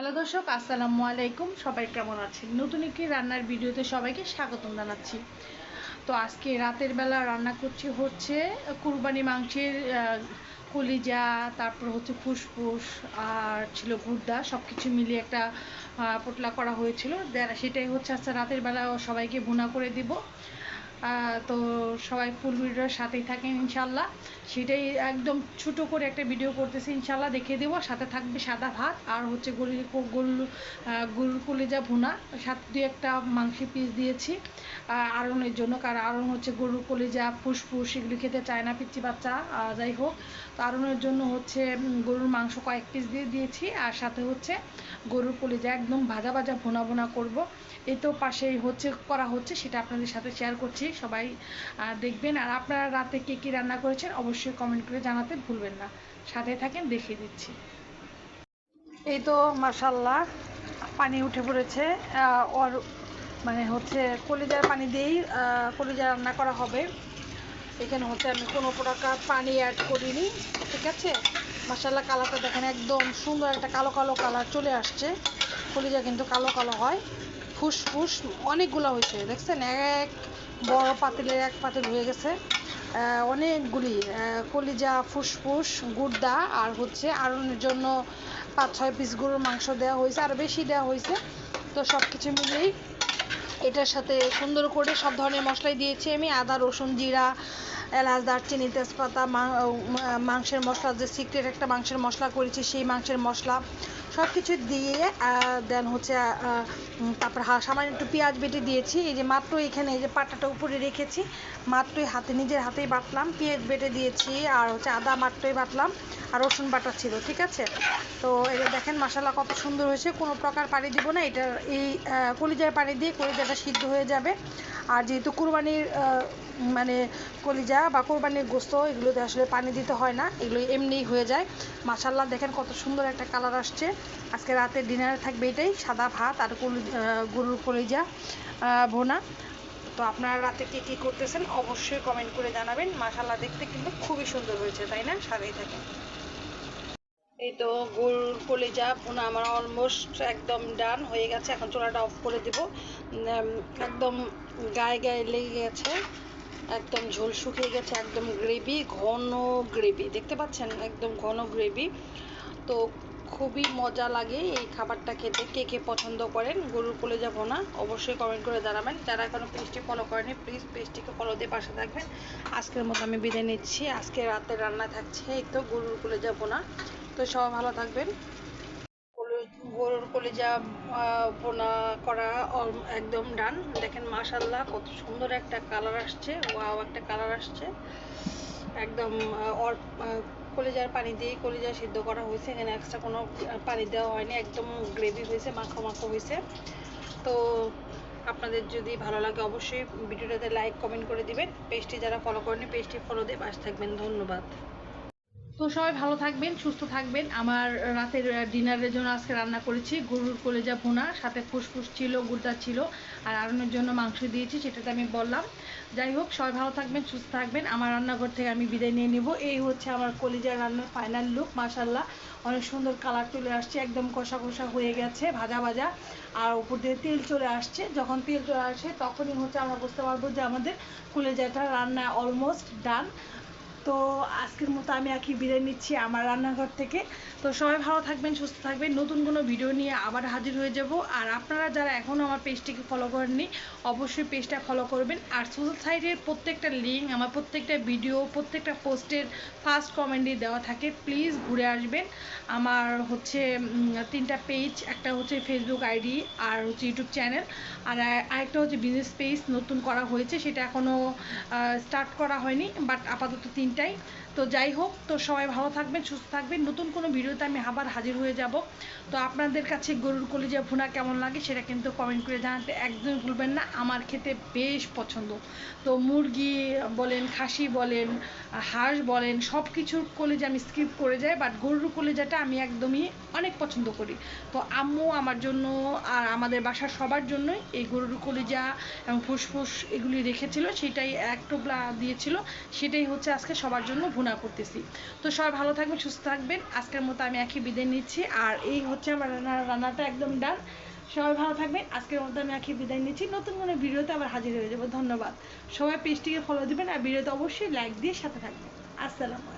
Hello দর্শক, আসসালামু আলাইকুম। সবাই কেমন আছেন? নতুন একটি রান্নার ভিডিওতে সবাইকে স্বাগতম জানাচ্ছি। তো আজকে রাতের বেলা রান্না করছি হচ্ছে কুরবানি মাংসের কলিজা, তারপর হচ্ছে ফুসফুস আর ছিল গুর্দা সব কিছু মিলিয়ে একটা পোটলা করা হয়েছিল। সেটাই হচ্ছে আজকে রাতের বেলা সবাইকে ভুনা করে দিব। তো সবাই ফুল ভিডিওর সাথেই থাকেন ইনশাল্লাহ। সেটাই একদম ছোট করে একটা ভিডিও করতেছি ইনশাল্লাহ, দেখিয়ে দেবো। সাথে থাকবে সাদা ভাত আর হচ্ছে গরু গরু গরুর কলিজা ভুনা। সাথে দু একটা মাংসের পিস দিয়েছি। আরনের জন্য, কারণ আরন হচ্ছে গরুর কলিজা, ফুসফুস, এগুলি খেতে চায় না পিচ্ছি বাচ্চা যাই হোক। তো আরনের জন্য হচ্ছে গরুর মাংস কয়েক পিস দিয়ে দিয়েছি। আর সাথে হচ্ছে গরুর কলিজা, একদম ভাজা ভাজা ভুনা ভুনা করব। এই তো পাশেই হচ্ছে, করা হচ্ছে, সেটা আপনাদের সাথে শেয়ার করছি। সবাই দেখবেন। আর আপনারা রাতে কে কী রান্না করেছেন অবশ্যই কমেন্ট করে জানাতে ভুলবেন না। সাথে থাকেন, দেখিয়ে দিচ্ছি। এই তো মাসাল্লাহ পানি উঠে পড়েছে। ওর মানে হচ্ছে কলিজার পানি দিয়েই কলিজা রান্না করা হবে। এখানে হচ্ছে আমি কোনো প্রকার পানি অ্যাড করিনি, ঠিক আছে? মাসাল্লাহ কালারটা দেখেন একদম সুন্দর একটা কালো কালো কালার চলে আসছে। কলিজা কিন্তু কালো কালো হয়। ফুসফুস অনেকগুলো হয়েছে। দেখছেন, এক বড় পাতিলের এক পাতিল হয়ে গেছে। অনেকগুলি কলিজা ফুসফুস গুর্দা আর হচ্ছে আরনের জন্য পাঁচ, ছয় পিস গরুর মাংস দেওয়া হয়েছে, আর বেশি দেওয়া হয়েছে। তো সব কিছু মিলিয়েই এটার সাথে সুন্দর করে সব ধরনের মশলাই দিয়েছি আমি। আদা, রসুন, জিরা, এলাচ, দারচিনি, তেজপাতা মাংসের মশলা, যে সিক্রেট একটা মাংসের মশলা করেছি, সেই মাংসের মশলা সব কিছু দিয়ে দেন হচ্ছে তারপর সামান্য একটু পেঁয়াজ বেটে দিয়েছি। এই যে মাত্র এখানে এই যে পাটাটা উপরে রেখেছি, মাত্রই হাতে, নিজের হাতেই বাটলাম। পেঁয়াজ বেটে দিয়েছি, আর হচ্ছে আদা মাত্রই বাটলাম, আর রসুন বাটা ছিল, ঠিক আছে? তো এটা দেখেন মশলা কত সুন্দর হয়েছে। কোনো প্রকার পানি দিব না, এটা এই কলিজার পানি দিয়ে কলিজাটা সিদ্ধ হয়ে যাবে। আর যেহেতু কুরবানির মানে কলিজা বা কোরবানির গোস্ত, এগুলোতে আসলে পানি দিতে হয় না, এগুলো এমনিই হয়ে যায়। মাসাল্লাহ দেখেন কত সুন্দর একটা কালার আসছে। আজকে রাতের ডিনারে থাকবে এটাই, সাদা ভাত আর গরুর কলিজা ভোনা। তো আপনারা রাতে কী কী করতেছেন অবশ্যই কমেন্ট করে জানাবেন। মাসাল্লাহ দেখতে কিন্তু খুবই সুন্দর হয়েছে, তাই না? সাদাই থাকে এই তো গরুর কলিজা, ভুনা আমার অলমোস্ট একদম ডান হয়ে গেছে। এখন চোলাটা অফ করে দিব। একদম গায়ে গায়ে লেগে গেছে। একদম ঝোল শুকিয়ে গেছে, একদম গ্রেভি ঘন গ্রেভি দেখতে পাচ্ছেন? একদম ঘন গ্রেভি তো খুবই মজা লাগে এই খাবারটা খেতে। কে কে পছন্দ করেন? গরুর কলিজা না। অবশ্যই কমেন্ট করে জানাবেন। যারা এখনও পেজটি ফলো করেনি প্লিজ পেজটিকে ফলো দিয়ে পাশে থাকবেন। আজকের মতো আমি বিদায় নিচ্ছি। আজকে রাতে রান্না থাকছে, এই তো গরুর কলিজা না। তো সবাই ভালো থাকবেন। কলি- কলিজা বোনা করা একদম ডান। দেখেন মাশাল্লাহ কত সুন্দর একটা কালার আসছে। ওয়াও, একটা কালার আসছে। একদম কলিজার পানি দিয়ে কলিজা সিদ্ধ করা হয়েছে। এখানে এক্সট্রা কোনো পানি দেওয়া হয়নি। একদম গ্রেভি হয়েছে মাখো মাখো হয়েছে। তো আপনাদের যদি ভালো লাগে অবশ্যই ভিডিওটাতে লাইক কমেন্ট করে দিবেন। পেজটি যারা ফলো করেনি পেজটি ফলো দিয়ে পাশে থাকবেন। ধন্যবাদ। তো সবাই ভালো থাকবেন, সুস্থ থাকবেন। আমার রাতের ডিনারের জন্য আজকে রান্না করেছি। গরুর কলেজা ভুনা, সাথে ফুসফুস ছিল গুর্দা ছিল, আর আরনের জন্য মাংস দিয়েছি, সেটাতে আমি বললাম। যাই হোক, সবাই ভালো থাকবেন, সুস্থ থাকবেন। আমার রান্নাঘর থেকে আমি বিদায় নিয়ে নেব। এই হচ্ছে আমার কলিজার রান্নার ফাইনাল লুক মাশাল্লাহ অনেক সুন্দর কালার চলে আসছে, একদম কষা কষা হয়ে গেছে, ভাজা ভাজা। আর উপর দিয়ে তেল চলে আসছে। যখন তেল চলে আসে, তখনই হচ্ছে আমরা বুঝতে পারব যে আমাদের কলিজাটা রান্না অলমোস্ট ডান তো আজকের মতো আমি আর কি বিদায় নিচ্ছি আমার রান্নাঘর থেকে। তো সবাই ভালো থাকবেন, সুস্থ থাকবেন। নতুন কোনো ভিডিও নিয়ে আবার হাজির হয়ে যাব। আর আপনারা যারা এখনও আমার পেজটিকে ফলো করেননি, অবশ্যই পেজটা ফলো করবেন। আর সোশ্যাল সাইটের প্রত্যেকটা লিঙ্ক আমার প্রত্যেকটা ভিডিও প্রত্যেকটা পোস্টের ফার্স্ট কমেন্টে দেওয়া থাকে। প্লিজ ঘুরে আসবেন। আমার হচ্ছে তিনটা পেজ একটা হচ্ছে ফেসবুক আইডি আর হচ্ছে ইউটিউব চ্যানেল আর আরেকটা হচ্ছে বিজনেস পেজ নতুন করা হয়েছে, সেটা এখনও স্টার্ট করা হয়নি। বাট আপাতত তিনটাই তো যাই হোক, তো সবাই ভালো থাকবেন, সুস্থ থাকবেন। নতুন কোনো ভিডিওতে আমি আবার হাজির হয়ে যাব। তো আপনাদের কাছে গরুর কলিজা ভুনা কেমন লাগে সেটা কিন্তু কমেন্ট করে জানাতে একদমই ভুলবেন না। আমার খেতে বেশ পছন্দ। তো মুরগি বলেন, খাসি বলেন, হাঁস বলেন সব কিছুর কলিজা আমি স্কিপ করে যাই বাট গরুর কলিজাটা আমি একদমই অনেক পছন্দ করি। তো আম্মু আমার জন্য আর আমাদের বাসার সবার জন্যই এই গরুর কলিজা এবং ফুসফুস এগুলি রেখেছিল, সেটাই এক টোপলা দিয়েছিল। সেটাই হচ্ছে আজকে সবার জন্য ভুনা করতেছি। তো সবাই ভালো থাকবেন, সুস্থ থাকবেন। আজকের মতো আমি একই বিদায় নিচ্ছি। আর এই হচ্ছে আমার রান্না রান্নাটা একদম ডান। সবাই ভালো থাকবেন। আজকের মতো আমি একই বিদায় নিচ্ছি। নতুন কোনো ভিডিওতে আবার হাজির হয়ে যাব। ধন্যবাদ। সবাই পেজটিকে ফলো দিবেন আর ভিডিওতে অবশ্যই লাইক দিয়ে সাথে থাকবেন। আসসালামু